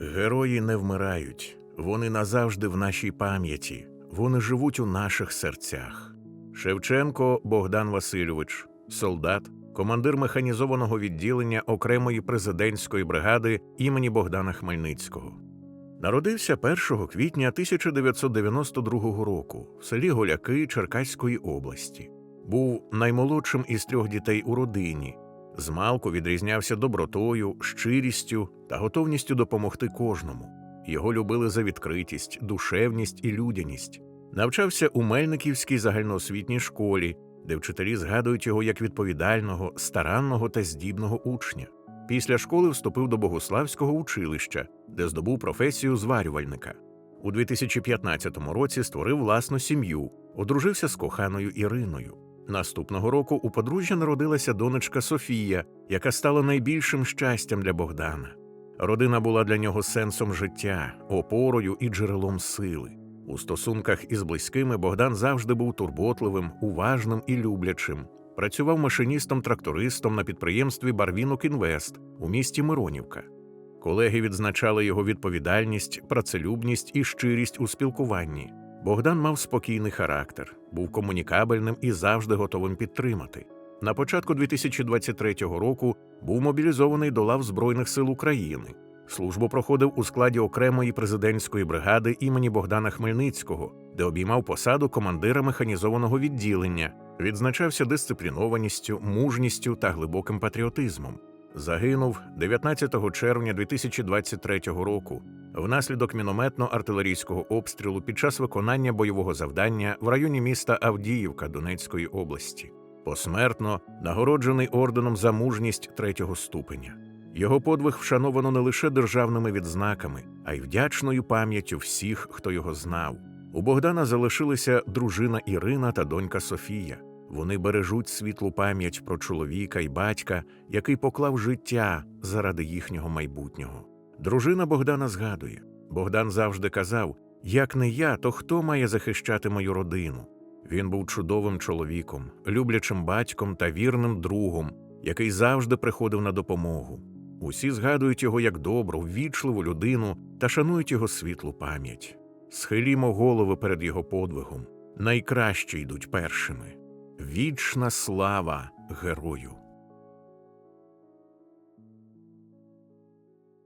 Герої не вмирають, вони назавжди в нашій пам'яті, вони живуть у наших серцях. Шевченко Богдан Васильович, солдат, командир механізованого відділення окремої президентської бригади імені Богдана Хмельницького. Народився 1 квітня 1992 року в селі Голяки Черкаської області. Був наймолодшим із трьох дітей у родині. Змалку відрізнявся добротою, щирістю та готовністю допомогти кожному. Його любили за відкритість, душевність і людяність. Навчався у Мельниківській загальноосвітній школі, де вчителі згадують його як відповідального, старанного та здібного учня. Після школи вступив до Богославського училища, де здобув професію зварювальника. У 2015 році створив власну сім'ю, одружився з коханою Іриною. Наступного року у подружжя народилася донечка Софія, яка стала найбільшим щастям для Богдана. Родина була для нього сенсом життя, опорою і джерелом сили. У стосунках із близькими Богдан завжди був турботливим, уважним і люблячим. Працював машиністом-трактористом на підприємстві Барвінок Інвест у місті Миронівка. Колеги відзначали його відповідальність, працелюбність і щирість у спілкуванні. Богдан мав спокійний характер, був комунікабельним і завжди готовим підтримати. На початку 2023 року був мобілізований до лав Збройних сил України. Службу проходив у складі окремої президентської бригади імені Богдана Хмельницького, де обіймав посаду командира механізованого відділення, відзначався дисциплінованістю, мужністю та глибоким патріотизмом. Загинув 19 червня 2023 року внаслідок мінометно-артилерійського обстрілу під час виконання бойового завдання в районі міста Авдіївка Донецької області. Посмертно нагороджений орденом за мужність третього ступеня. Його подвиг вшановано не лише державними відзнаками, а й вдячною пам'яттю всіх, хто його знав. У Богдана залишилися дружина Ірина та донька Софія. Вони бережуть світлу пам'ять про чоловіка і батька, який поклав життя заради їхнього майбутнього. Дружина Богдана згадує: Богдан завжди казав: як не я, то хто має захищати мою родину? Він був чудовим чоловіком, люблячим батьком та вірним другом, який завжди приходив на допомогу. Усі згадують його як добру, ввічливу людину та шанують його світлу пам'ять. Схилімо голови перед його подвигом. Найкращі йдуть першими. Вічна слава герою!